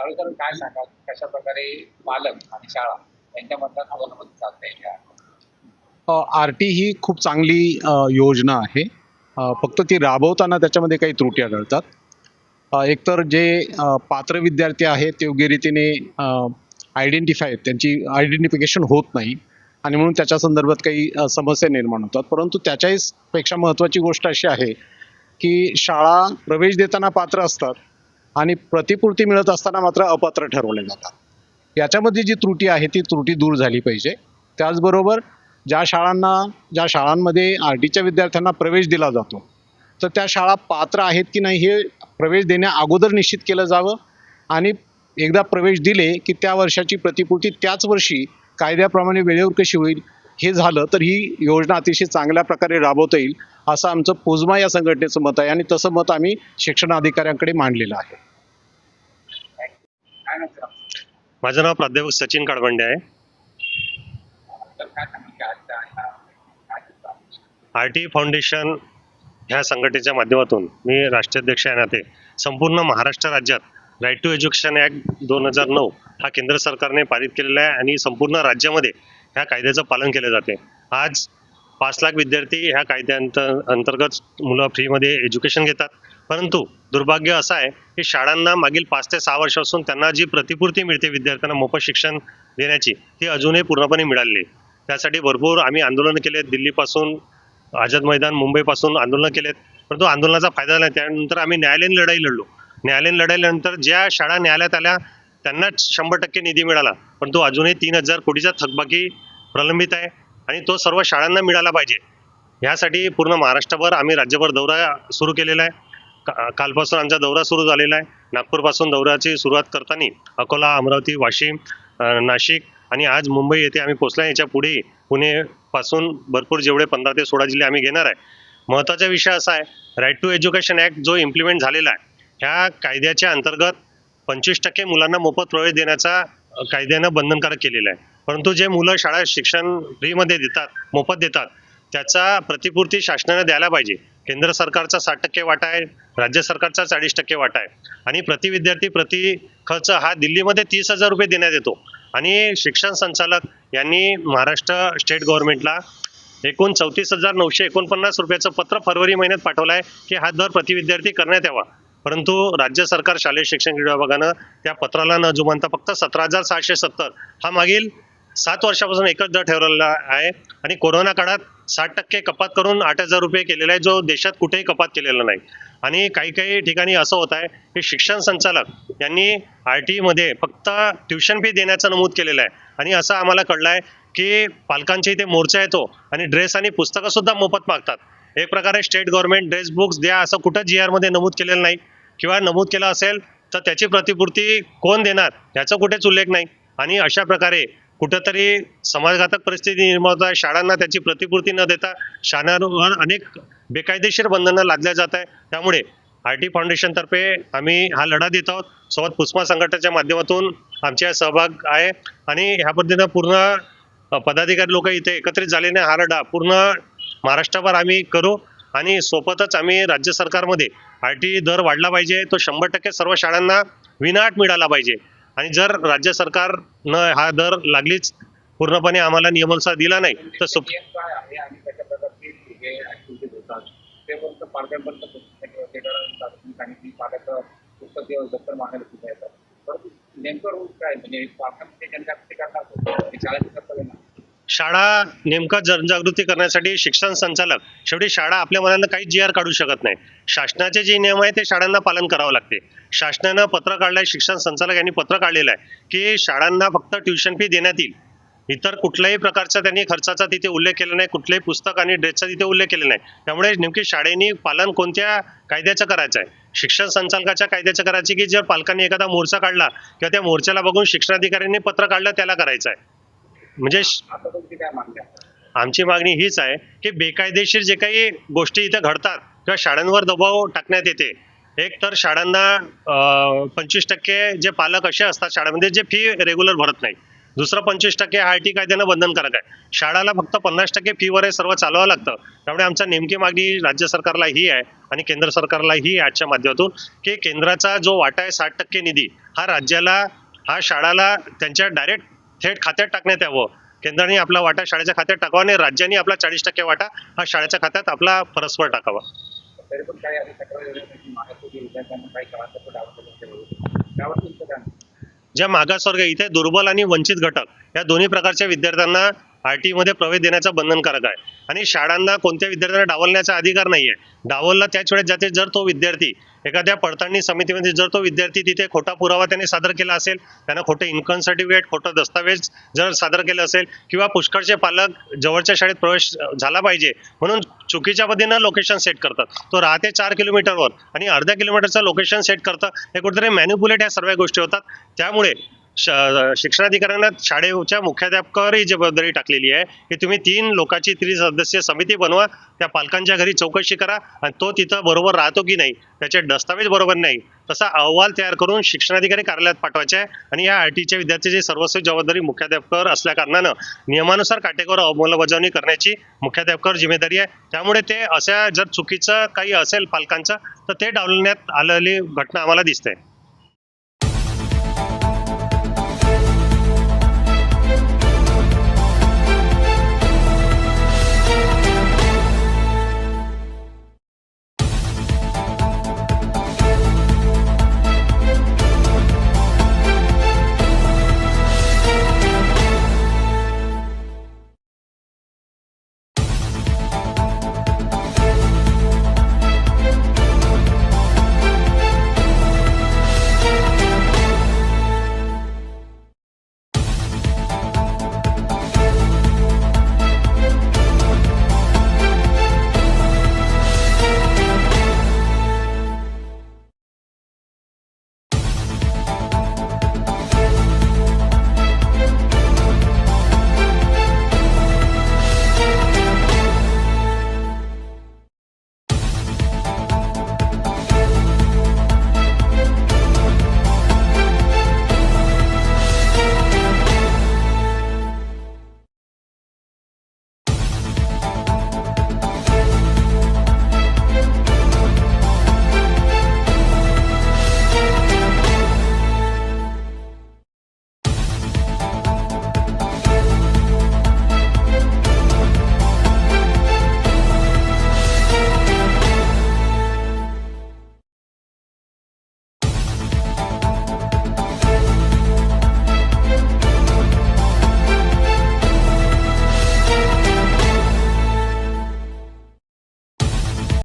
चालू काय सांगा कशा प्रकारे पालक आणि शाळा यांच्यामधला अवलंबून साधता येईल आर टी ही खूप चांगली योजना आहे. फक्त ती राबवताना त्याच्यामध्ये काही त्रुटी आढळतात एकतर जे पात्र विद्यार्थी आहेत ते योग्य रीतीने आयडेंटिफाय त्यांची आयडेंटिफिकेशन होत नाही. आणि म्हणून त्याच्या संदर्भात काही समस्या निर्माण होतात. परंतु त्याच्याही पेक्षा महत्त्वाची गोष्ट अशी आहे की शाळा प्रवेश देताना पात्र असतात. आणि प्रतिपूर्ती मिळत असताना मात्र अपात्र ठरवले जातात. याच्यामध्ये जी त्रुटी आहे ती त्रुटी दूर झाली पाहिजे. त्याचबरोबर ज्या शाळांना ज्या शाळांमध्ये आर टीच्या विद्यार्थ्यांना प्रवेश दिला जातो तर त्या शाळा पात्र आहेत की नाही हे प्रवेश देण्या अगोदर निश्चित केलं जावं आणि एकदा प्रवेश दिले की त्या वर्षाची प्रतिपूर्ती त्याच वर्षी कायद्याप्रमाणे वेळेवर कशी होईल हे झालं तर ही योजना अतिशय चांगल्या प्रकारे राबवता येईल. असं आमचं पुजमा या संघटनेचं मत आहे आणि तसं मत आम्ही शिक्षण अधिकाऱ्यांकडे मांडलेलं आहे. माझं नाव प्राध्यापक सचिन काळबंडे आहे. आर टी फाउंडेशन ह्या संघटनेच्या माध्यमातून मी राष्ट्राध्यक्ष आहे नाते संपूर्ण महाराष्ट्र राज्यात राईट टू एज्युकेशन ॲक्ट दोन हजार नऊ हा केंद्र सरकारने पारित केलेला आहे आणि संपूर्ण राज्यामध्ये ह्या कायद्याचं पालन केले जाते. आज पाच लाख विद्यार्थी ह्या कायद्यांत अंतर्गत मुलं फ्रीमध्ये एज्युकेशन घेतात. परंतु दुर्भाग्य असं आहे की शाळांना मागील पाच ते सहा वर्षापासून त्यांना जी प्रतिपूर्ती मिळते विद्यार्थ्यांना मोफत शिक्षण देण्याची ती अजूनही पूर्णपणे मिळाली त्यासाठी भरपूर आम्ही आंदोलन केले दिल्लीपासून आझाद मैदान मुंबईपासून आंदोलनं केलेत. परंतु आंदोलनाचा फायदा नाही. त्यानंतर आम्ही न्यायालयीन लढाई लढलो. न्यायालयीन लढाईनंतर ज्या शाळा न्यायालयात आल्या त्यांनाच शंभर टक्के निधी मिळाला. परंतु अजूनही तीन हजार कोटीचा थकबाकी प्रलंबित आहे. आणि तो सर्व शाळांना मिळाला पाहिजे. ह्यासाठी पूर्ण महाराष्ट्रभर आम्ही राज्यभर दौरा सुरू केलेला आहे. का कालपासून आमचा दौरा सुरू झालेला आहे. नागपूरपासून दौऱ्याची सुरुवात करताना अकोला अमरावती वाशिम नाशिक आणि आज मुंबई येथे आम्ही पोचला याच्यापुढे पुणेपासून भरपूर जेवढे पंधरा ते सोळा जिल्हे आम्ही घेणार आहे. महत्त्वाचा विषय असा आहे राईट टू एज्युकेशन ॲक्ट जो इम्प्लिमेंट झालेला आहे ह्या कायद्याच्या अंतर्गत पंचवीस टक्के मुलांना मोफत प्रवेश देण्याचा कायद्यानं बंधनकारक केलेला आहे. परंतु जे मुलं शाळा शिक्षण फ्रीमध्ये देतात मोफत देतात त्याचा प्रतिपूर्ती शासनाने द्यायला पाहिजे. केंद्र सरकारचा साठ टक्के वाटा आहे राज्य सरकारचा चाळीस टक्के वाटा आहे. आणि प्रति विद्यार्थी प्रति खर्च हा दिल्लीमध्ये तीस हजार रुपये देण्यात येतो. आणि शिक्षण संचालक यांनी महाराष्ट्र स्टेट गव्हर्नमेंटला एकूण चौतीस हजार नऊशे एकोणपन्नास रुपयाचं पत्र फरवरी महिन्यात पाठवलं आहे की हा दर प्रति विद्यार्थी करण्यात यावा. परंतु राज्य सरकार शालेय शिक्षण विभागानं त्या पत्राला न जुमानता फक्त सतरा हजार सहाशे सत्तर हा मागील सात वर्षापासून एकच दर ठेवलेला आहे. आणि कोरोना काळात साठ टक्के कपात करून आठ हजार रुपये केलेला आहे जो देशात कुठेही कपात केलेला नाही. आणि काही काही ठिकाणी असं होत आहे की शिक्षण संचालक यांनी आर टीमध्ये फक्त ट्युशन फी देण्याचं नमूद केलेलं आहे. आणि असं आम्हाला कळलं आहे की पालकांच्या इथे मोर्चा येतो आणि ड्रेस आणि पुस्तकंसुद्धा मोफत मागतात. एक प्रकारे स्टेट गव्हर्नमेंट ड्रेस बुक्स द्या असं कुठं जी आरमध्ये नमूद केलेलं नाही. किंवा नमूद केलं असेल तर त्याची प्रतिपूर्ती कोण देणार याचा कुठेच उल्लेख नाही. आणि अशा प्रकारे कुठंतरी समाजघातक परिस्थिती निर्माण होत आहे. शाळांना त्याची प्रतिपूर्ती न देता शाळांवर अनेक बेकायदेशीर बंधनं लादल्या जात आहे त्यामुळे आर टी फाउंडेशनतर्फे आम्ही हा लढा देत आहोत. सोबत पुष्पा संघटनेच्या माध्यमातून आमच्या सहभाग आहे. आणि ह्या पद्धतीनं पूर्ण पदाधिकारी लोक इथे एकत्रित झालेले हा लढा पूर्ण महाराष्ट्रभर आम्ही करू. आणि सोबतच आम्ही राज्य सरकारमध्ये आर टी दर वाढला पाहिजे. तो शंभर टक्के सर्व शाळांना विनाट मिळाला पाहिजे. आणि जर राज्य सरकारनं हा दर लागलीच पूर्णपणे आम्हाला नियमानुसार दिला नाही तर सुप काय आहे? ते परंतु नेमकं रूल काय? म्हणजे पालकांमध्ये जनजागृती करणार हे शाळेचं कर्तव्य ना शाळा नेमका जनजागृती करण्यासाठी शिक्षण संचालक शेवटी शाळा आपल्या मनानं काही जी आर काढू शकत नाही. शासनाचे जे नियम आहे ते शाळांना पालन करावं लागते. शासनानं पत्र काढलं आहे शिक्षण संचालक यांनी पत्र काढलेलं आहे की शाळांना फक्त ट्युशन फी देण्यात येईल. इतर कुठल्याही प्रकारचा त्यांनी खर्चाचा तिथे उल्लेख केला नाही कुठल्याही पुस्तक आणि ड्रेसचा तिथे उल्लेख केला नाही. त्यामुळे नेमकी शाळेने पालन कोणत्या कायद्याचं करायचं आहे? शिक्षण संचालकाच्या कायद्याचं करायचे की जर पालकांनी एखादा मोर्चा काढला किंवा त्या मोर्चाला बघून शिक्षणाधिकाऱ्यांनी पत्र काढलं त्याला करायचं आहे. म्हणजे आमची मागणी हीच आहे की बेकायदेशीर जे काही गोष्टी इथे घडतात किंवा शाळांवर दबाव टाकण्यात येते. एक तर शाळांना पंचवीस टक्के जे पालक असे असतात शाळेमध्ये जे फी रेग्युलर भरत नाही. दुसरं पंचवीस टक्के आर टी कायद्यानं बंधनकारक आहे. शाळाला फक्त पन्नास टक्के फीवर हे सर्व चालवावं लागतं. त्यामुळे आमच्या नेमकी मागणी राज्य सरकारला ही आहे आणि केंद्र सरकारला ही आहे आजच्या माध्यमातून की केंद्राचा जो वाटा आहे साठ टक्के निधी हा राज्याला हा शाळाला त्यांच्या डायरेक्ट थेट खात्यात टाकण्यात यावं. केंद्राने आपला वाटा शाळेच्या खात्यात टाकावा आणि राज्याने आपला चाळीस टक्के वाटा हा शाळेच्या खात्यात आपला परस्पर टाकावा? ज्या मागासवर्ग इथे दुर्बल आणि वंचित घटक या दोन्ही प्रकारच्या विद्यार्थ्यांना आर टी मध्ये प्रवेश देण्याचा बंधनकारक आहे. आणि शाळांना कोणत्या विद्यार्थ्यांना डावलण्याचा अधिकार नाही आहे डावलला त्याच वेळेस जाते जर तो विद्यार्थी एखाद्या पडताळणी समितीमध्ये जर तो विद्यार्थी तिथे खोटा पुरावा त्याने सादर केला असेल त्यांना खोटे इन्कम सर्टिफिकेट खोटं दस्तावेज जर सादर केलं असेल किंवा पुष्कळचे पालक जवळच्या शाळेत प्रवेश झाला पाहिजे म्हणून चुकीच्या पद्धतीनं लोकेशन सेट करतात. तो राहते चार किलोमीटरवर आणि अर्ध्या किलोमीटरचं लोकेशन सेट करतं हे कुठेतरी मॅन्युपुलेट ह्या सर्व गोष्टी होतात. त्यामुळे श शिक्षणाधिकाऱ्यांना शाळेच्या मुख्याध्यापकावर ही जबाबदारी टाकलेली आहे. की तुम्ही तीन लोकांची त्रिसदस्यीय समिती बनवा त्या पालकांच्या घरी चौकशी करा आणि तो तिथं बरोबर राहतो की नाही त्याचे दस्तावेज बरोबर नाही तसा अहवाल तयार करून शिक्षणाधिकारी कार्यालयात पाठवायचा आहे आणि या आर टीच्या विद्यार्थ्याची सर्वस्व जबाबदारी मुख्याध्यापकावर असल्या कारणानं नियमानुसार काटेकोर अंमलबजावणी करण्याची मुख्याध्यापकावर जिम्मेदारी आहे. त्यामुळे ते अशा जर चुकीचं काही असेल पालकांचं तर ते डावलण्यात आलेली घटना आम्हाला दिसते.